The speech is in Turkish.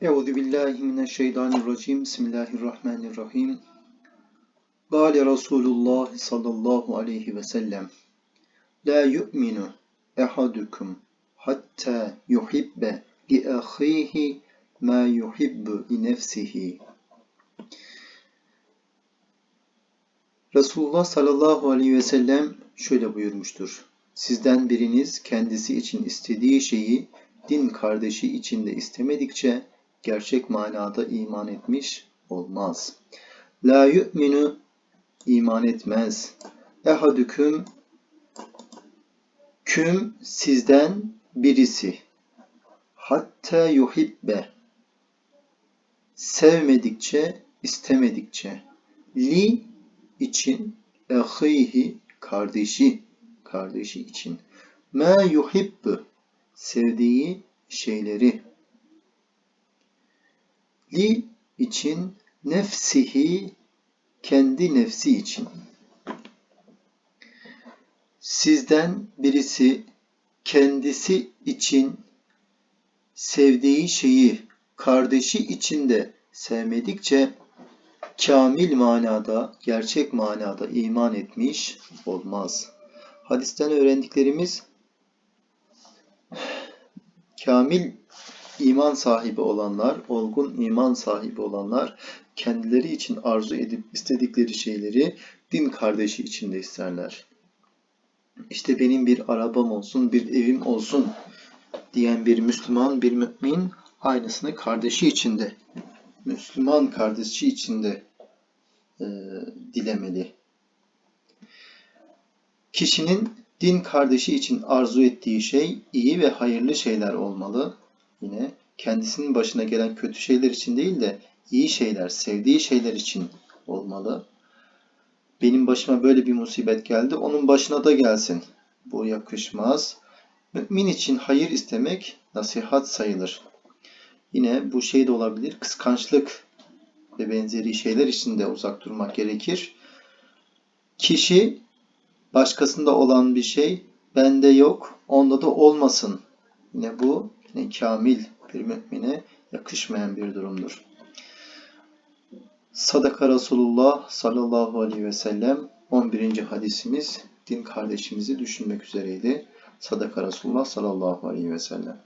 Euzu billahi mineşşeytanirracim. Bismillahirrahmanirrahim. Gale Resulullah sallallahu aleyhi ve sellem. La yu'minu ehadukum hatta yuhibbe li ahihi ma yuhibbu li nefsihi. Resulullah sallallahu aleyhi ve sellem şöyle buyurmuştur. Sizden biriniz kendisi için istediği şeyi din kardeşi için de istemedikçe gerçek manada iman etmiş olmaz. La yu'minu iman etmez. Ehadüküm küm sizden birisi. Hatta yuhibbe sevmedikçe, istemedikçe li için ehihi kardeşi kardeşi için ma yuhibbu sevdiği şeyleri li için nefsihi kendi nefsi için sizden birisi kendisi için sevdiği şeyi kardeşi için de sevmedikçe kamil manada, gerçek manada iman etmiş olmaz. Hadisten öğrendiklerimiz kamil iman sahibi olanlar, olgun iman sahibi olanlar kendileri için arzu edip istedikleri şeyleri din kardeşi için de isterler. İşte benim bir arabam olsun, bir evim olsun diyen bir Müslüman, bir mümin aynısını kardeşi içinde, Müslüman kardeşi içinde e, dilemeli. Kişinin din kardeşi için arzu ettiği şey iyi ve hayırlı şeyler olmalı. Yine kendisinin başına gelen kötü şeyler için değil de iyi şeyler, sevdiği şeyler için olmalı. Benim başıma böyle bir musibet geldi, onun başına da gelsin. Bu yakışmaz. Mümin için hayır istemek nasihat sayılır. Yine bu şey de olabilir, kıskançlık ve benzeri şeyler için de uzak durmak gerekir. Kişi başkasında olan bir şey bende yok, onda da olmasın. Yine bu yine kamil bir mümine yakışmayan bir durumdur. Sadaka Resulullah sallallahu aleyhi ve sellem 11. hadisimiz din kardeşimizi düşünmek üzereydi. Sadaka Resulullah sallallahu aleyhi ve sellem.